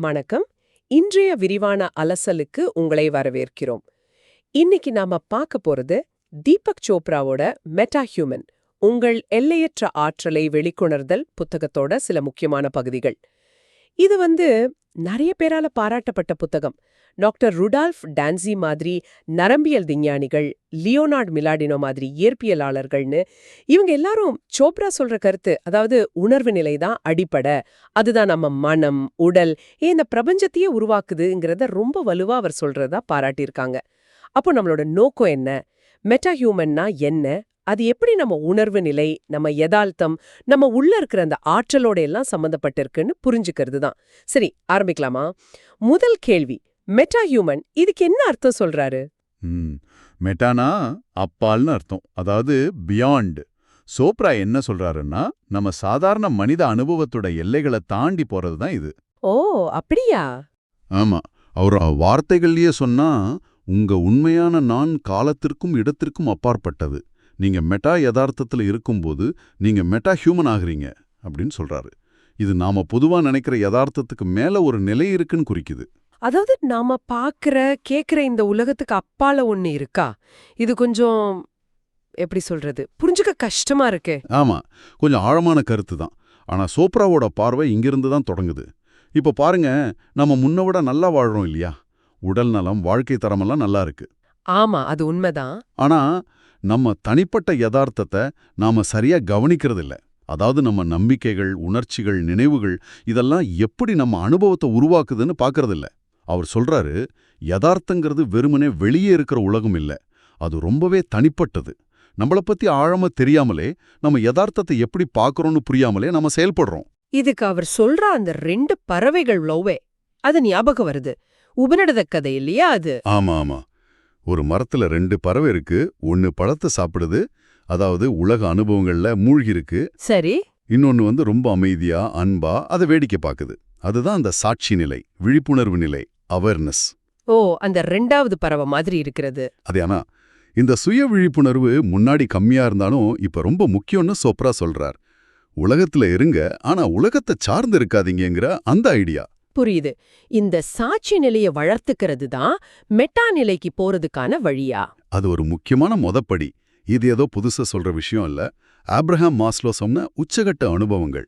வணக்கம். இன்றைய விரிவான அலசலுக்கு உங்களை வரவேற்கிறோம். இன்னைக்கு நாம பார்க்க போறது தீபக் சோப்ராவோட மெட்டா ஹியூமன் உங்கள் எல்லையற்ற ஆற்றலை வெளிக்கொணர்தல் புத்தகத்தோட சில முக்கியமான பகுதிகள். இது வந்து நிறைய பேரால பாராட்டப்பட்ட புத்தகம். டாக்டர் ருடால்ஃப் டான்சி மாதிரி நரம்பியல் விஞ்ஞானிகள் லியோனார்ட் மிலாடினோ மாதிரி இயற்பியலாளர்கள்னு இவங்க எல்லாரும் சோப்ரா சொல்ற கருத்து அதாவது உணர்வு நிலை தான் அடிப்படை. அதுதான் நம்ம மனம் உடல் ஏன் இந்த பிரபஞ்சத்தையே உருவாக்குதுங்கிறத ரொம்ப வலுவா அவர் சொல்றதா பாராட்டியிருக்காங்க. அப்போ நம்மளோட நோக்கம் என்ன? மெட்டா ஹியூமன்னா என்ன? அது எப்படி நம்ம உணர்வு நிலை நம்ம யதார்த்தம் நம்ம உள்ள இருக்கிற அந்த ஆற்றலோட எல்லாம் சம்பந்தப்பட்டிருக்குன்னு புரிஞ்சுக்கிறது தான். சரி ஆரம்பிக்கலாமா? முதல் கேள்வி மெட்டா ஹியூமன் இதுக்கு என்ன அர்த்தம் சொல்றாரு? மெட்டானா அப்பால்னு அர்த்தம். அதாவது பியாண்ட் சோப்ரா என்ன சொல்றாருன்னா நம்ம சாதாரண மனித அனுபவத்தோட எல்லைகளை தாண்டி போறது தான் இது. ஓ அப்படியா? ஆமா அவர் வார்த்தைகள்லயே சொன்னா உங்க உண்மையான நான் காலத்திற்கும் இடத்திற்கும் அப்பாற்பட்டது. நீங்க மெட்டா யதார்த்தத்துல இருக்கும்போது நீங்க மெட்டா ஹியூமன் ஆகுறீங்க அப்படின்னு சொல்றாரு. இது நாம பொதுவா நினைக்கிற யதார்த்தத்துக்கு மேல ஒரு நிலை இருக்குன்னு குறிக்குது. அதாவது நாம பாக்குற கேக்குற இந்த உலகத்துக்கு அப்பால ஒண்ணு இருக்கா? இது கொஞ்சம் எப்படி சொல்றது? புரிஞ்சுக்க கஷ்டமா இருக்கே. ஆமா கொஞ்சம் ஆழமான கருத்து தான். ஆனா சோப்ராவோட பார்வை இங்கிருந்து தான் தொடங்குது. இப்போ பாருங்க நம்ம முன்ன விட நல்லா வாழ்றோம் இல்லையா? உடல் நலம் வாழ்க்கை தரமெல்லாம் நல்லா இருக்கு. ஆமா அது உண்மைதான். ஆனா நம்ம தனிப்பட்ட யதார்த்தத்தை நாம சரியா கவனிக்கிறது இல்ல அதாவது நம்ம நம்பிக்கைகள் உணர்ச்சிகள் நினைவுகள் இதெல்லாம் எப்படி நம்ம அனுபவத்தை உருவாக்குதுன்னு பார்க்கறது இல்ல அவர் சொல்றாரு யதார்த்தங்கிறது வெறுமனே வெளியே இருக்கிற உலகம் இல்ல. அது ரொம்பவே தனிப்பட்டது. நம்மள பத்தி ஆழமா தெரியாமலே நம்ம யதார்த்தத்தை எப்படி பார்க்கறோம்னு புரியாமலே நம்ம செயல்படுறோம். இதுக்கு அவர் சொல்ற அந்த ரெண்டு பறவைகள் லவ்வே. அது ஞாபகம் வருது. உபநடத கதை இல்லையா அது? ஆமா ஆமா. ஒரு மரத்துல ரெண்டு பறவை இருக்கு ஒன்னு பழத்தை சாப்பிடுது அதாவது உலக அனுபவங்கள்ல மூழ்கி இருக்கு. சரி. இன்னொன்னு வந்து ரொம்ப அமைதியா அன்பா அதை வேடிக்கை பார்க்குது அதுதான் அந்த சாட்சி நிலை விழிப்புணர்வு நிலை அவேர்னஸ் ஓ அந்த ரெண்டாவது பறவை மாதிரி இருக்கிறது. அது ஆனா இந்த சுய விழிப்புணர்வு முன்னாடி கம்மியா இருந்தாலும் இப்ப ரொம்ப முக்கியம்னு சோப்ரா சொல்றார். உலகத்துல இருங்க ஆனா உலகத்தை சார்ந்து இருக்காதீங்கங்கிற அந்த ஐடியா. புரியுது. இந்த சாட்சி நிலையை வளர்த்துக்கிறது தான் மெட்டா நிலைக்கு போறதுக்கான வழியா? அது ஒரு முக்கியமான மொதப்படி. இது ஏதோ புதுசா சொல்ற விஷயம் இல்ல. ஆப்ரஹாம் மாஸ்லோ சொன்ன உச்சகட்ட அனுபவங்கள்.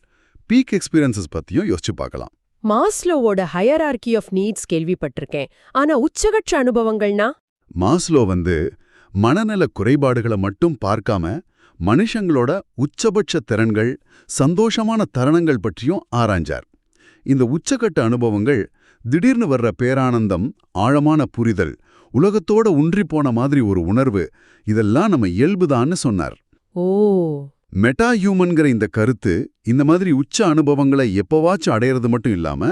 பீக் எக்ஸ்பீரியன்சஸ் பத்தியும் யோசிச்சு பார்க்கலாம். மாஸ்லோவோட ஹையரார்கி ஆஃப் நீட்ஸ் கேள்விப்பட்டிருக்கேன். ஆனா உச்சகட்ச அனுபவங்கள்னா? மாஸ்லோ வந்து மனநல குறைபாடுகளை மட்டும் பார்க்காம மனுஷங்களோட உச்சபட்ச திறன்கள் சந்தோஷமான தருணங்கள் பற்றியும் ஆராய்ஞ்சார். இந்த உச்சகட்ட அனுபவங்கள் திடீர்னு வர்ற பேரானந்தம் ஆழமான புரிதல் உலகத்தோட உன்றிப்போன மாதிரி ஒரு உணர்வு இதெல்லாம் நம்ம இயல்புதான்னு சொன்னார். ஓ. மெட்டா ஹியூமன்கிற இந்த கருத்து இந்த மாதிரி உச்ச அனுபவங்களை எப்பவாச்சும் அடையிறது மட்டும் இல்லாம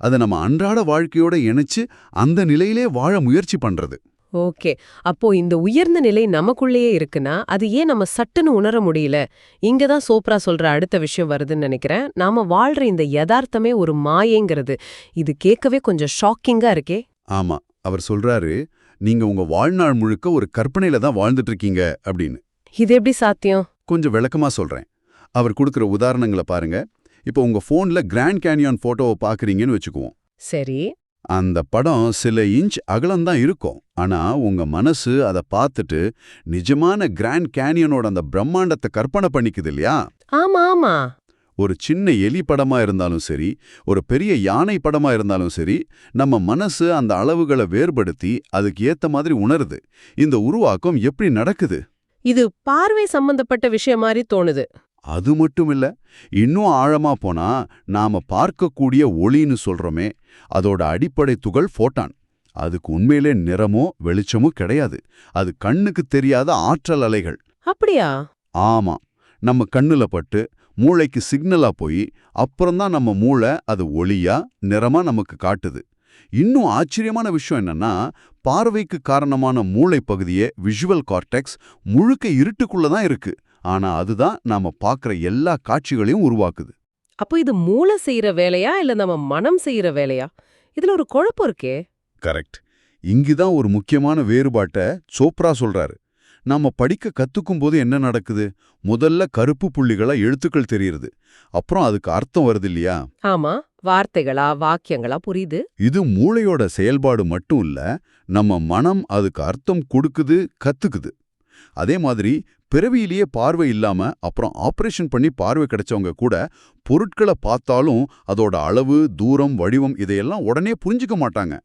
அதை நம்ம அன்றாட வாழ்க்கையோட இணைச்சு அந்த நிலையிலே வாழ முயற்சி பண்றது. ஓகே. அப்போ இந்த உயர்ந்த நிலை நமக்குள்ளேயே இருக்குன்னா அது ஏன் நம்ம சட்டுன்னு உணர முடியல? இங்க தான் சோப்ரா சொல்ற அடுத்த விஷயம் வருதுன்னு நினைக்கிறேன். நாம வாழ்ற இந்த யதார்த்தமே ஒரு மாயேங்கிறது. இது கேட்கவே கொஞ்சம் ஷாக்கிங்கா இருக்கே. ஆமா. அவர் சொல்றாரு நீங்க உங்க வாழ்நாள் முழுக்க ஒரு கற்பனையில தான் வாழ்ந்துட்டு இருக்கீங்க அப்படின்னு. இது எப்படி சாத்தியம்? கொஞ்சம் விளக்கமா சொல்றேன். அவர் கொடுக்கிற உதாரணங்களை பாருங்க. இப்போ உங்க போன்ல கிராண்ட் கேனியான் போட்டோவை பாக்குறீங்கன்னு வச்சுக்குவோம். சரி. அந்த படம் சில இன்ச் அகலம்தான் இருக்கும். ஆனா உங்க மனசு அதை பார்த்துட்டு நிஜமான கிராண்ட் கேனியனோட அந்த பிரம்மாண்டத்தை கற்பனை பண்ணிக்குது இல்லையா? ஆமா ஆமா. ஒரு சின்ன எலி படமா இருந்தாலும் சரி ஒரு பெரிய யானை படமா இருந்தாலும் சரி நம்ம மனசு அந்த அளவுகளை வேறுபடுத்தி அதுக்கு ஏத்த மாதிரி உணருது. இந்த உருவாக்கம் எப்படி நடக்குது? இது பார்வை சம்பந்தப்பட்ட விஷயம் மாதிரி தோணுது. அது மட்டும் இல்ல இன்னும் ஆழமா போனா நாம பார்க்கக்கூடிய ஒளின்னு சொல்றோமே அதோட அடிப்படை துகள் ஃபோட்டான். அதுக்கு உண்மையிலே நிறமோ வெளிச்சமோ கிடையாது. அது கண்ணுக்கு தெரியாத ஆற்றல் அலைகள். அப்படியா? ஆமா. நம்ம கண்ணுல பட்டு மூளைக்கு சிக்னலா போய் அப்புறம்தான் நம்ம மூளை அது ஒளியா நிறமா நமக்கு காட்டுது. இன்னும் ஆச்சரியமான விஷயம் என்னன்னா பார்வைக்கு காரணமான மூளை பகுதியே விஷுவல் கார்டெக்ஸ் முழுக்க இருட்டுக்குள்ள தான் இருக்கு. ஆனா அதுதான் நாம பார்க்குற எல்லா காட்சிகளையும் உருவாக்குது. அப்போ இது மூளை செய்யற வேலையா? இல்ல நம்ம மனம் செய்யற வேலையா? இதுல ஒரு குழப்பம் இருக்கே. கரெக்ட். இங்குதான் ஒரு முக்கியமான வேறுபாட்டை சோப்ரா சொல்றாரு. நாம படிக்க கத்துக்கும் போது என்ன நடக்குது? முதல்ல கருப்பு புள்ளிகளா எழுத்துக்கள் தெரியுது அப்புறம் அதுக்கு அர்த்தம் வருது இல்லையா? ஆமா. வார்த்தைகளா வாக்கியங்களா புரியுது. இது மூளையோட செயல்பாடு மட்டும் இல்ல நம்ம மனம் அதுக்கு அர்த்தம் கொடுக்குது கத்துக்குது. அதே மாதிரி பிறவியிலேயே பார்வை இல்லாம அப்புறம் ஆபரேஷன் பண்ணி பார்வை கிடைச்சவங்க கூட பொருட்களை பார்த்தாலும் அதோட அளவு தூரம் வடிவம் இதையெல்லாம் உடனே புரிஞ்சுக்க மாட்டாங்க.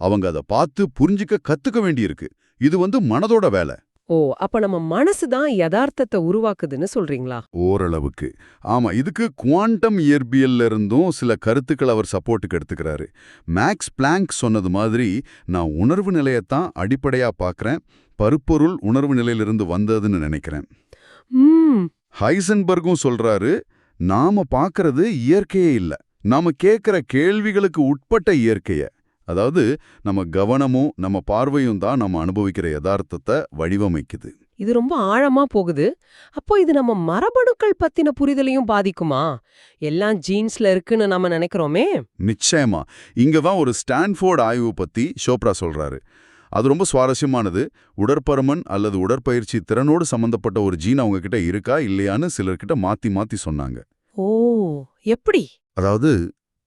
அவங்க அதை பார்த்து புரிஞ்சுக்க கத்துக்க வேண்டியிருக்கு. இது வந்து மனதோட வேலை. ஓ அப்ப நம்ம மனசு தான் யதார்த்தத்தை உருவாக்குதுன்னு சொல்றீங்களா? ஓரளவுக்கு. ஆமா இதுக்கு குவாண்டம் இயற்பியல்ல இருந்தும் சில கருத்துக்கள் அவர் சப்போர்ட்டுக்கு எடுத்துக்கிறாரு. மேக்ஸ் பிளாங்க் சொன்னது மாதிரி நான் உணர்வு நிலையத்தான் அடிப்படையா பார்க்கறேன் பருப்பொருள் உணர்வு நிலையிலிருந்து வந்ததுன்னு நினைக்கிறேன். ம். ஹைசன்பர்கும் சொல்றாரு நாம பார்க்கறது இயற்கையே இல்ல. நாம கேட்கிற கேள்விகளுக்கு உட்பட்ட இயற்கைய. அதாவது நம்ம கவனமும் நம்ம பார்வையும் தான் நம்ம அனுபவிக்கிற யதார்த்தத்தை வடிவமைக்குது. இது ரொம்ப ஆழமா போகுது. அப்போ இது நம்ம மரபணுக்கள் பத்தின புரிதலையும் பாதிக்குமா? எல்லாம் ஜீன்ஸ்ல இருக்குன்னு நம்ம நினைக்கிறோமே? நிச்சயமா. இங்க தான் ஒரு ஸ்டான்ஃபோர்ட் ஆய்வு பத்தி ஷோப்ரா சொல்றாரு. அது ரொம்ப சுவாரஸ்யமானது. உடற்பருமன் அல்லது உடற்பயிற்சி திறனோடு சம்பந்தப்பட்ட ஒரு ஜீன் அவங்க கிட்ட இருக்கா இல்லையான்னு சிலர்கிட்ட மாத்தி மாத்தி சொன்னாங்க. ஓ எப்படி? அதாவது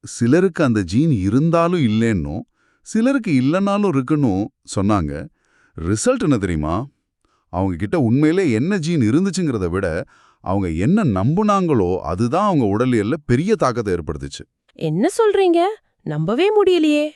சிலருக்கு அந்த ஜீன் இருந்தாலும் இல்லைன்னும் சிலருக்கு இல்லைனாலும் இருக்குன்னும் சொன்னாங்க. ரிசல்ட் என்ன தெரியுமா? அவங்க கிட்ட உண்மையிலே என்ன ஜீன் இருந்துச்சுங்கிறத விட அவங்க என்ன நம்புனாங்களோ அதுதான் அவங்க உடலியல்ல பெரிய தாக்கத்தை ஏற்படுத்துச்சு. என்ன சொல்றீங்க? நம்பவே முடியலையே.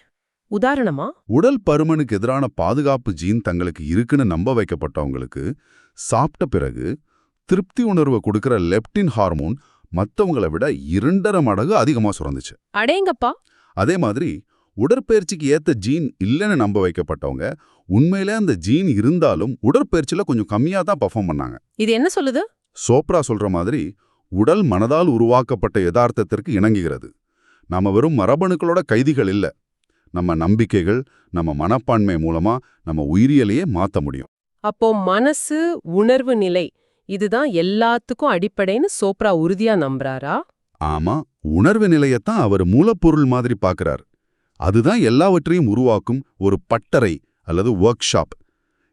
உதாரணமா? உடல் பருமனுக்கு எதிரான பாதுகாப்பு ஜீன் தங்களுக்கு இருக்குன்னு நம்ப வைக்கப்பட்டவங்களுக்கு சாப்பிட்ட பிறகு திருப்தி உணர்வை கொடுக்கிற லெப்டின் ஹார்மோன் மத்தவங்களை விட இரண்டரை மடங்கு அதிகமா சுரந்துச்சு. அடேங்கப்பா. அதே மாதிரி உடற்பயிற்சிக்கு ஏத்த ஜீன் இல்லைன்னு நம்ப வைக்கப்பட்டவங்க உண்மையிலே அந்த ஜீன் இருந்தாலும் உடற்பயிற்சியில கொஞ்சம் கம்மியா தான் பர்ஃபார்ம் பண்ணாங்க. இது என்ன சொல்லுது? சோப்ரா சொல்ற மாதிரி உடல் மனதால் உருவாக்கப்பட்ட யதார்த்தத்திற்கு இணங்குகிறது. நாம வெறும் மரபணுக்களோட கைதிகள் இல்ல. நம்ம நம்பிக்கைகள் நம்ம மனப்பான்மை மூலமா நம்ம உயிரியலையே மாத்த முடியும். அப்போ மனசு உணர்வு நிலை இதுதான் எல்லாத்துக்கும் அடிப்படைன்னு சோப்ரா உறுதியா நம்புறாரா? ஆமா உணர்வு நிலையத்தான் அவர் மூலப்பொருள் மாதிரி பார்க்கறார் அதுதான் எல்லாவற்றையும் உருவாக்கும் ஒரு பட்டறை அல்லது ஒர்க் ஷாப்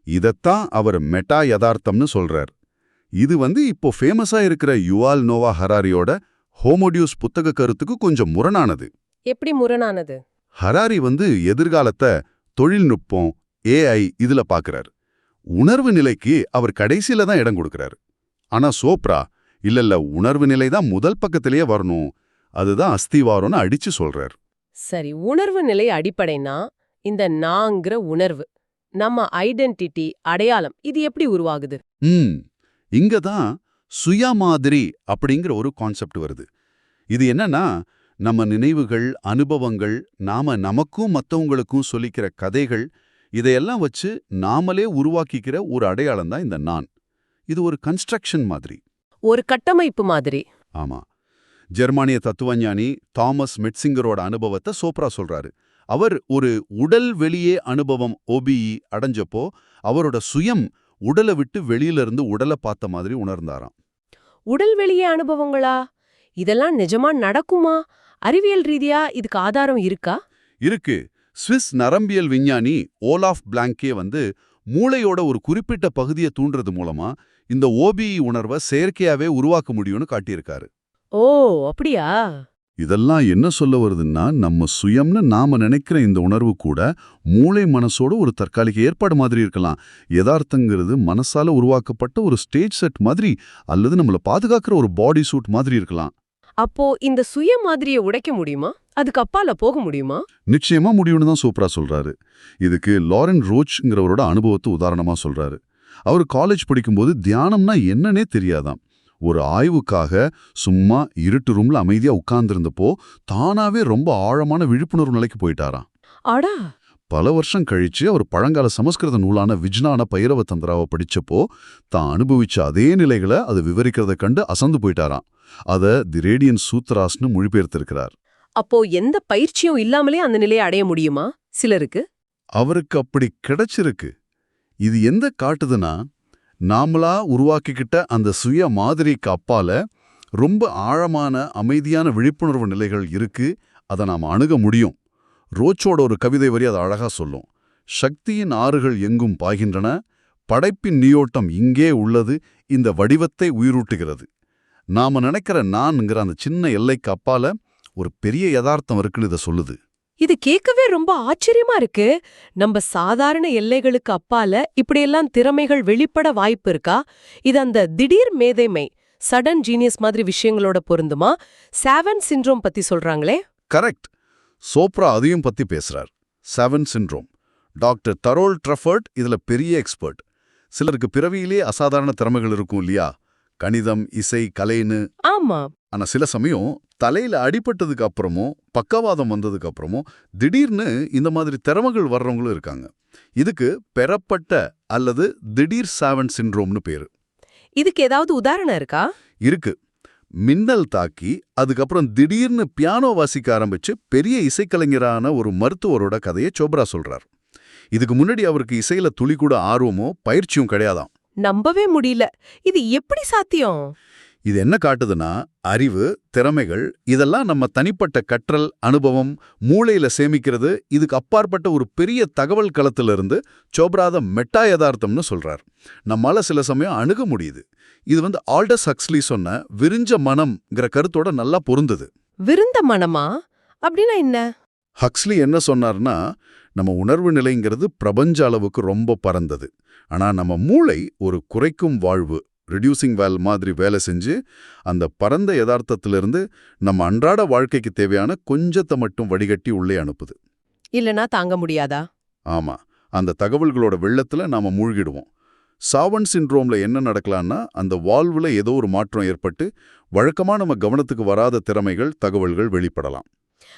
இதத்தான் அவர் மெட்டா யதார்த்தம்னு சொல்றார். இது வந்து இப்போ ஃபேமஸா இருக்கிற யுவால் நோவா ஹராரியோட ஹோமோடியூஸ் புத்தக கருத்துக்கு கொஞ்சம் முரணானது. எப்படி முரணானது? ஹராரி வந்து எதிர்காலத்தை தொழில்நுட்பம் ஏஐ இதுல பார்க்கறார் உணர்வு நிலைக்கு அவர் கடைசியில தான் இடம் கொடுக்கறாரு. ஆனா சோப்ரா இல்லல்ல உணர்வு நிலை தான் முதல் பக்கத்திலேயே வரணும். அதுதான் அஸ்திவாரம்னு அடிச்சு சொல்றார். சரி உணர்வு நிலை அடிப்படைனா இந்த நாங்கிற உணர்வு நம்ம ஐடென்டிட்டி அடையாளம் இது எப்படி உருவாகுது? ம் இங்க தான் சுயமாதிரி அப்படிங்கிற ஒரு கான்செப்ட் வருது. இது என்னன்னா நம்ம நினைவுகள் அனுபவங்கள் நாம நமக்கும் மத்தவங்களுக்கும் சொல்லிக்கிற கதைகள் இதையெல்லாம் வச்சு நாமளே உருவாக்கிக்கிற ஒரு அடையாளம் தான் இந்த நான். இது ஒரு கன்ஸ்ட்ரக்ஷன் மாதிரி. ஒரு கட்டமைப்பு மாதிரி. ஆமா. ஜெர்மானிய தத்துவஞானி தாமஸ் மெட்சிங்கரோட அனுபவத்தை சோப்ரா சொல்றாரு. அவர் ஒரு உடல் வெளியே அனுபவம் ஓபிஇ அடைஞ்சப்போ அவரோட சுயம் உடலை விட்டு வெளியில இருந்து உடலை பார்த்த மாதிரி உணர்ந்தாராம். உடல் வெளியே அனுபவங்களா? இதெல்லாம் நிஜமா நடக்குமா? அறிவியல் ரீதியா இதுக்கு ஆதாரம் இருக்கா? இருக்கு. ஸ்விஸ் நரம்பியல் விஞ்ஞானி ஓலாஃப் பிளாங்கே வந்து மூளையோட ஒரு குறிப்பிட்ட பகுதியை தூண்டுறது மூலமா இந்த ஓபிஇ உணர்வை செயற்கையாவே உருவாக்க முடியும்னு காட்டியிருக்காரு. ஓ அப்படியா? இதெல்லாம் என்ன சொல்ல வருதுன்னா நம்ம சுயம்னு நாம நினைக்கிற இந்த உணர்வு கூட மூளை மனசோட ஒரு தற்காலிக ஏற்பாடு மாதிரி இருக்கலாம். யதார்த்தங்கிறது மனசால உருவாக்கப்பட்ட ஒரு ஸ்டேஜ் செட் மாதிரி அல்லது நம்மள பாதுகாக்கிற ஒரு பாடி சூட் மாதிரி இருக்கலாம். அப்போ இந்த சுய மாதிரியை உடைக்க முடியுமா? அதுக்கு அப்பால போக முடியுமா? நிச்சயமா முடியும்னு தான் சூப்பரா சொல்றாரு. இதுக்கு லாரன் ரோச்ங்கிறவரோட அனுபவத்தை உதாரணமா சொல்றாரு. அவர் காலேஜ் படிக்கும்போது தியானம்னா என்னன்னே தெரியாதாம். ஒரு ஆய்வுக்காக சும்மா இருட்டு ரூம்ல அமைதியா உட்கார்ந்திருந்தப்போ தானாவே ரொம்ப ஆழமான விழிப்புணர்வு நிலைக்கு போயிட்டாராம். அடா! பல வருஷம் கழிச்சு அவர் பழங்கால சமஸ்கிருத நூலான விஜ்ஞான பைரவ தந்திராவை படிச்சப்போ தான் அனுபவிச்ச அதே நிலைகளை அது விவரிக்கிறத கண்டு அசந்து போயிட்டாராம். அத தி ரேடியன் சூத்ராஸ்னு மொழிபெயர்த்திருக்கிறார். அப்போ எந்த பயிற்சியும் இல்லாமலே அந்த நிலையை அடைய முடியுமா? சிலருக்கு? அவருக்கு அப்படி கிடைச்சிருக்கு. இது எந்த காட்டுதுன்னா நாமளா உருவாக்கிக்கிட்ட அந்த சுய மாதிரிக்கு அப்பால ரொம்ப ஆழமான அமைதியான விழிப்புணர்வு நிலைகள் இருக்கு அதை நாம் அணுக முடியும். ரோச்சோட ஒரு கவிதை வரி அதை அழகா சொல்லும். சக்தியின் ஆறுகள் எங்கும் பாய்கின்றன படைப்பின் நீயோட்டம் இங்கே உள்ளது இந்த வடிவத்தை உயிரூட்டுகிறது. நாம நினைக்கிற நான்ங்கிற அந்த சின்ன எல்லைக்கு அப்பால ஒரு பெரிய யதார்த்தம் இருக்குன்னு இதை சொல்லுது. இது கேட்கவே ரொம்ப ஆச்சரியமா இருக்கு. நம்ம சாதாரண எல்லைகளுக்கு அப்பால இப்படியெல்லாம் திறமைகள் வெளிப்பட வாய்ப்பு இருக்கா? இது அந்த திடீர் மேதைமை சடன் ஜீனியஸ் மாதிரி விஷயங்களோட பொருந்துமா? சாவன் சிண்ட்ரோம் பத்தி சொல்றாங்களே? கரெக்ட் சோப்ரா அதையும் பத்தி பேசுறார். செவன் சிண்ட்ரோம் டாக்டர் தரோல் ட்ரஃபர்ட் இதுல பெரிய எக்ஸ்பர்ட் சிலருக்கு பிறவியிலே அசாதாரண திறமைகள் இருக்கும் இல்லையா? கணிதம் இசை கலைன்னு. ஆமா. ஆனா சில சமயம் தலையில அடிபட்டதுக்கு அப்புறமும் பக்கவாதம் வந்ததுக்கு அப்புறமும் திடீர்னு இந்த மாதிரி திறமைகள் வர்றவங்களும் இருக்காங்க. இதுக்கு பெறப்பட்ட அல்லது திடீர் சாவன் சிண்ட்ரோம்னு பேரு. இதுக்கு ஏதாவது உதாரணம் இருக்கா? இருக்கு. மின்னல் தாக்கி அதுக்கப்புறம் திடீர்னு பியானோ வாசிக்க ஆரம்பிச்சு பெரிய இசைக்கலைஞரான ஒரு மருத்துவரோட கதையை சோப்ரா சொல்றார். இதுக்கு முன்னாடி அவருக்கு இசையில துளி கூட ஆர்வமோ பயிற்சியும் கிடையாதாம். நம்பவே முடியல. இது எப்படி சாத்தியம்? இது என்ன காட்டுதுன்னா அறிவு திறமைகள் இதெல்லாம் நம்ம தனிப்பட்ட கற்றல் அனுபவம் மூளையில சேமிக்கிறது இதுக்கு அப்பாற்பட்ட ஒரு பெரிய தகவல் களத்திலிருந்து சோப்ராத மெட்டா யதார்த்தம்னு சொல்றார். நம்மால சில சமயம் அணுக முடியுது. இது வந்து ஆல்டஸ் ஹக்ஸ்லி சொன்ன விரிஞ்ச மனம்ங்கிற கருத்தோட நல்லா பொருந்தது. விருந்த மனமா? அப்படின்னா என்ன? ஹக்ஸ்லி என்ன சொன்னார்னா நம்ம உணர்வு நிலைங்கிறது பிரபஞ்ச அளவுக்கு ரொம்ப பரந்தது. ஆனா நம்ம மூளை ஒரு குறைக்கும் வாழ்வு ரிடியூசிங் வேல் மாதிரி வேலை செஞ்சு அந்த பரந்த யதார்த்தத்திலிருந்து நம்ம அன்றாட வாழ்க்கைக்கு தேவையான கொஞ்சத்தை மட்டும் வடிகட்டி உள்ளே அனுப்புது. இல்லனா தாங்க முடியாதா? ஆமா. அந்த தகவல்களோட வெள்ளத்துல நாம மூழ்கிடுவோம். சாவன் சிண்ட்ரோம்ல என்ன நடக்கலான்னா அந்த வால்வுல ஏதோ ஒரு மாற்றம் ஏற்பட்டு வழக்கமா நம்ம கவனத்துக்கு வராத திறமைகள் தகவல்கள் வெளிப்படலாம்.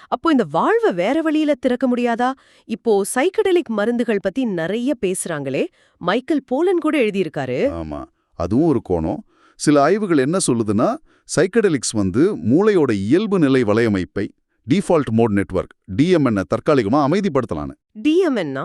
அப்போ இந்த வாழ்வை வேற வழியில திறக்க முடியாதா? இப்போ சைக்கடெலிக் மருந்துகள் பத்தி நிறைய பேசுறாங்களே. மைக்கேல் போலன் கூட எழுதியிருக்காரு. ஆமா. அதுவும் ஒரு கோணம். சில ஆய்வுகள் என்ன சொல்லுதுன்னா சைக்கடெலிக்ஸ் வந்து மூளையோட இயல்பு நிலை வலையமைப்பை டிஃபால்ட் மோட் நெட்வொர்க் டிஎம்என் தற்காலிகமா அமைதிப்படுத்தலான்னு. டிஎம்என்னா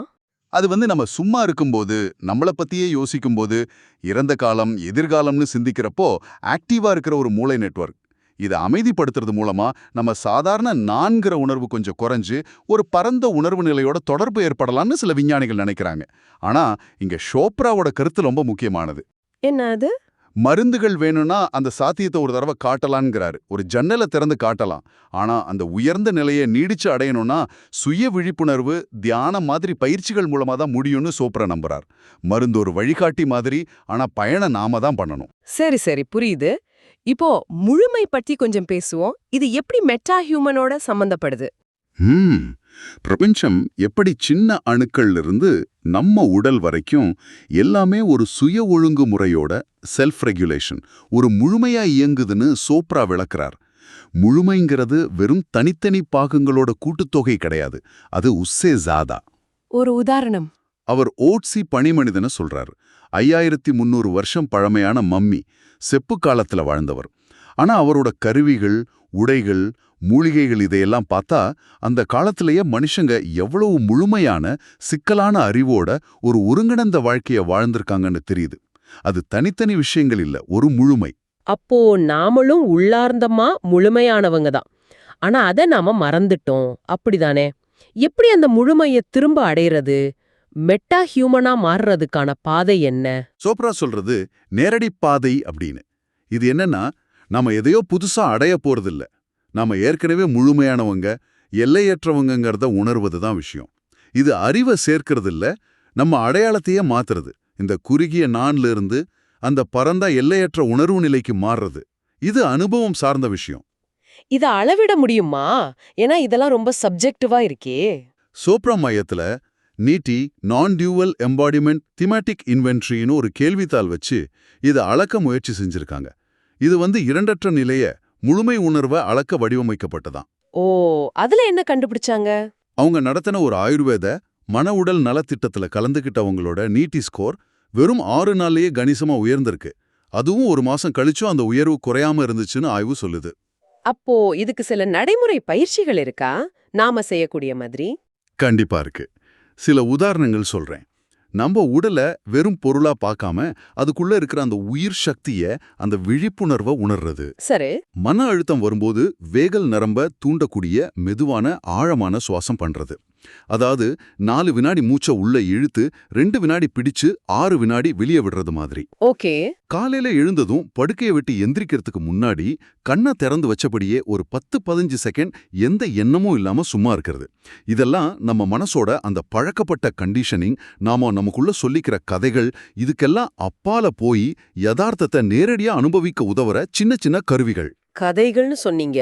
அது வந்து நம்ம சும்மா இருக்கும்போது நம்மள பத்தியே யோசிக்கும்போது இறந்த காலம் எதிர்காலம்னு சிந்திக்கிறப்போ ஆக்டிவா இருக்கிற ஒரு மூளை நெட்வொர்க் இதை அமைதிப்படுத்துறது மூலமா நம்ம சாதாரண நான்கிற உணர்வு கொஞ்சம் குறைஞ்சு ஒரு பரந்த உணர்வு நிலையோட தொடர்பு ஏற்படலாம்னு சில விஞ்ஞானிகள் நினைக்கிறாங்க. ஆனா இங்க ஷோப்ராவோட கருத்து ரொம்ப முக்கியமானது. என்ன அது மருந்துகள் வேணும்னா அந்த சாத்தியத்தை ஒரு தடவை காட்டலான்ங்கிறாரு ஒரு ஜன்னலை திறந்து காட்டலாம். ஆனா அந்த உயர்ந்த நிலையை நீடிச்சு அடையணும்னா சுய விழிப்புணர்வு தியானம் மாதிரி பயிற்சிகள் மூலமா தான் முடியும்னு சோப்ரா நம்புறார். மருந்து ஒரு வழிகாட்டி மாதிரி ஆனா பயணம் நாம தான் பண்ணணும். சரி சரி. புரியுது. இப்போ முழுமை பத்தி கொஞ்சம் பேசுவோம். இது எப்படி மெட்டா ஹியூமனோட சம்பந்தப்படுது? பிரபஞ்சம் எப்படி சின்ன அணுக்கள்ல இருந்து நம்ம உடல் வரைக்கும் எல்லாமே ஒரு சுய ஒழுங்கு முறையோட செல்ஃப் ரெகுலேஷன் ஒரு முழுமையா இயங்குதுன்னு சோப்ரா விளக்குறார். முழுமைங்கிறது வெறும் தனித்தனி பாகங்களோட கூட்டுத்தொகை கிடையாது. அது உஸ்ஸே ஜாதா ஒரு உதாரணம். அவர் ஓட்சி பணிமனிதன சொல்றாரு. ஐயாயிரத்தி முந்நூறு வருஷம் பழமையான மம்மி செப்பு காலத்துல வாழ்ந்தவர். ஆனா அவரோட கருவிகள் உடைகள் மூலிகைகள் இதையெல்லாம் பார்த்தா அந்த காலத்திலேயே மனுஷங்க எவ்வளவு முழுமையான சிக்கலான அறிவோட ஒரு ஒருங்கிணைந்த வாழ்க்கைய வாழ்ந்திருக்காங்கன்னு தெரியுது. அது தனித்தனி விஷயங்கள் இல்ல ஒரு முழுமை. அப்போ நாமளும் உள்ளார்ந்தமா முழுமையானவங்க தான். ஆனா அத நாம மறந்துட்டோம். அப்படிதானே? எப்படி அந்த முழுமைய திரும்ப அடையிறது? மெட்டா ஹியூமனா மாறுறதுக்கான பாதை என்ன? சோப்ரா சொல்றது நேரடி பாதை அப்படின்னு. இது என்னன்னா நாம எதையோ புதுசா அடைய போறதில்ல. நாம ஏற்கனவே முழுமையானவங்க எல்லையற்றவங்கங்கிறத உணர்வது தான் விஷயம். இது அறிவை சேர்க்கறது இல்ல நம்ம அடையாளத்தையே மாத்துறது. இந்த குறுகிய நான்ல இருந்து அந்த பரந்த எல்லையற்ற உணர்வு நிலைக்கு மாறுறது. இது அனுபவம் சார்ந்த விஷயம். இத அளவிட முடியுமா? ஏன்னா இதெல்லாம் ரொம்ப சப்ஜெக்டிவா இருக்கே. சோப்ரா மையத்துல நீட்டி நான் டியூவல் எம்பாடிமெண்ட் திமேட்டிக் இன்வென்ட்ரின்னு ஒரு கேள்வித்தாள் வச்சு இதை அளக்க முயற்சி செஞ்சிருக்காங்க. இது வந்து இரண்டற்ற நிலைய முழுமை உணர்வை அளக்க வடிவமைக்கப்பட்டதாம். ஓ அதுல என்ன கண்டுபிடிச்சாங்க? அவங்க நடத்தின ஒரு ஆயுர்வேத மன உடல் நலத்திட்டத்துல கலந்துக்கிட்டவங்களோட நீட்டி ஸ்கோர் வெறும் ஆறு நாள்லயே கணிசமா உயர்ந்திருக்கு. அதுவும் ஒரு மாசம் கழிச்சும் அந்த உயர்வு குறையாம இருந்துச்சுன்னு ஆய்வு சொல்லுது. அப்போ இதுக்கு சில நடைமுறை பயிற்சிகள் இருக்கா? நாம செய்யக்கூடிய மாதிரி? கண்டிப்பா இருக்கு. சில உதாரணங்கள் சொல்றேன். நம்ம உடலை வெறும் பொருளா பார்க்காம அதுக்குள்ள இருக்கிற அந்த உயிர் சக்திய அந்த விழிப்புணர்வை உணர்றது. சரி. மன அழுத்தம் வரும்போது வேகல் நரம்ப தூண்டக்கூடிய மெதுவான ஆழமான சுவாசம் பண்றது. அதாவது நாலு வினாடி மூச்சை உள்ள இழுத்து ரெண்டு வினாடி பிடிச்சு ஆறு வினாடி வெளியே விடுறது மாதிரி. ஓகே. காலையில எழுந்ததும் படுக்கையை விட்டு எந்திரிக்கிறதுக்கு முன்னாடி கண்ணை திறந்து வச்சபடியே ஒரு பத்து பதினஞ்சு செகண்ட் எந்த எண்ணமும் இல்லாம சும்மா இருக்கிறது. இதெல்லாம் நம்ம மனசோட அந்த பழக்கப்பட்ட கண்டிஷனிங் நாம நமக்குள்ள சொல்லிக்கிற கதைகள் இதுக்கெல்லாம் அப்பால போய் யதார்த்தத்தை நேரடியா அனுபவிக்க உதவுற சின்ன சின்ன கருவிகள். கதைகள்னு சொன்னீங்க.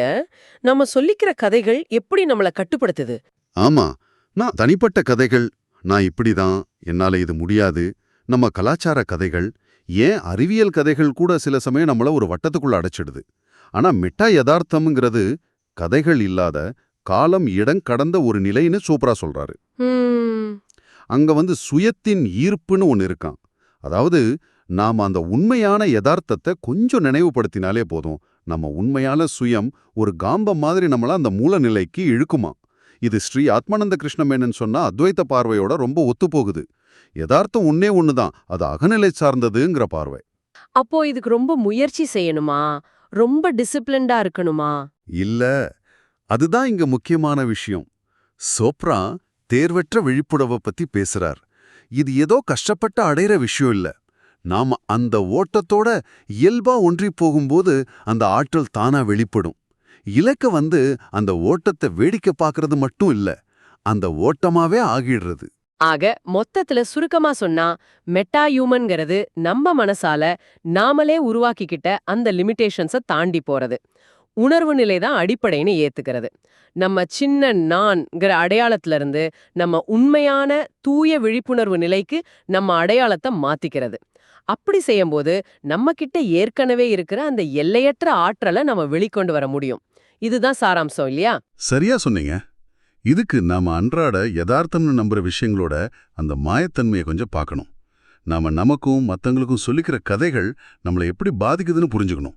நம்ம சொல்லிக்கிற கதைகள் எப்படி நம்மள கட்டுப்படுத்துது? ஆமா. நான் தனிப்பட்ட கதைகள். நான் இப்படிதான். என்னால இது முடியாது. நம்ம கலாச்சார கதைகள் ஏன் அறிவியல் கதைகள் கூட சில சமயம் நம்மள ஒரு வட்டத்துக்குள்ள அடைச்சிடுது. ஆனா மெட்டா யதார்த்தம்ங்கிறது கதைகள் இல்லாத காலம் இடம் கடந்த ஒரு நிலைன்னு சூப்பரா சொல்றாரு. அங்க வந்து சுயத்தின் ஈர்ப்புன்னு ஒன்னு இருக்கான் அதாவது நாம அந்த உண்மையான யதார்த்தத்தை கொஞ்சம் நினைவுபடுத்தினாலே போதும். நம்ம உண்மையான சுயம் ஒரு காம்பம் மாதிரி நம்மள அந்த மூல நிலைக்கு இழுக்குமா இது ஸ்ரீ ஆத்மானந்த கிருஷ்ணமேனன் சொன்ன அத்வைத்த பார்வையோட ரொம்ப ஒத்துப்போகுது. யதார்த்தம் ஒன்னே ஒண்ணுதான் அது அகநிலை சார்ந்ததுங்கிற பார்வை. அப்போ இதுக்கு ரொம்ப முயற்சி செய்யணுமா? ரொம்ப டிசிப்ளின்டா இருக்கணுமா? இல்ல அதுதான் இங்க முக்கியமான விஷயம். சோப்ரா தேர்வற்ற விழிப்புணர்வை பத்தி பேசுறார். இது ஏதோ கஷ்டப்பட்டு அடையிற விஷயம் இல்ல. நாம அந்த ஓட்டத்தோட இயல்பா ஒன்றி போகும்போது அந்த ஆற்றல் தானா வெளிப்படும். இலக்க வந்து அந்த ஓட்டத்தை வேடிக்கை பார்க்கறது மட்டும் இல்ல அந்த ஓட்டமாவே ஆகிடுறது. ஆக மொத்தத்துல சுருக்கமா சொன்னா மெட்டா ஹியூமன்ங்கிறது நம்ம மனசால நாமளே உருவாக்கிக்கிட்ட அந்த லிமிட்டேஷன்ஸ தாண்டி போறது. உணர்வு நிலை தான் அடிப்படைன்னு ஏத்துக்கிறது. நம்ம சின்ன நான்ங்கிற அடையாளத்துல இருந்து நம்ம உண்மையான தூய விழிப்புணர்வு நிலைக்கு நம்ம அடையாளத்தை மாத்திக்கிறது. அப்படி செய்யும்போது நம்ம கிட்ட ஏற்கனவே இருக்கிற அந்த எல்லையற்ற ஆற்றலை நம்ம வெளிக்கொண்டு வர முடியும். இதுதான் சாராம்சம் இல்லையா? சரியா சொன்னீங்க. இதுக்கு நாம அன்றாட யதார்த்தம்னு நம்புற விஷயங்களோட அந்த மாயத்தன்மையை கொஞ்சம் பார்க்கணும். நாம நமக்கும் மத்தவங்களுக்கும் சொல்லிக்கிற கதைகள் நம்மளை எப்படி பாதிக்குதுன்னு புரிஞ்சுக்கணும்.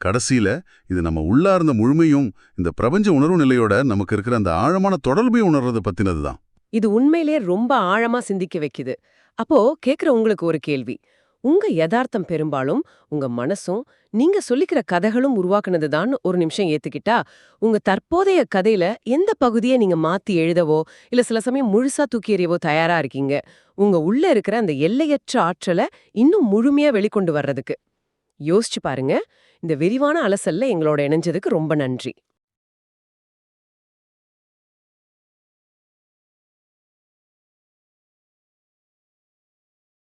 கடைசியில இது நம்ம உள்ளார்ந்த முழுமையும் இந்த பிரபஞ்ச உணர்வு நிலையோட நமக்கு இருக்கிற அந்த ஆழமான தொடர்பையும் உணர்றது பத்தினது தான் இது உண்மையிலே ரொம்ப ஆழமா சிந்திக்க வைக்குது. அப்போ கேக்குற உங்களுக்கு ஒரு கேள்வி. உங்க யதார்த்தம் பெரும்பாலும் உங்க மனசும் நீங்க சொல்லிக்கிற கதைகளும் உருவாக்குனதுதான் ஒரு நிமிஷம் ஏத்துக்கிட்டா உங்க தற்போதைய கதையில எந்த பகுதியை நீங்க மாத்தி எழுதவோ இல்ல சில சமயம் முழுசா தூக்கி எறியவோ தயாரா இருக்கீங்க. உங்க உள்ள இருக்கிற அந்த எல்லையற்ற ஆற்றலை இன்னும் முழுமையா வெளிக்கொண்டு வர்றதுக்கு. யோசிச்சு பாருங்க இந்த விரிவான அலசல்ல எங்களோட இணைஞ்சதுக்கு ரொம்ப நன்றி.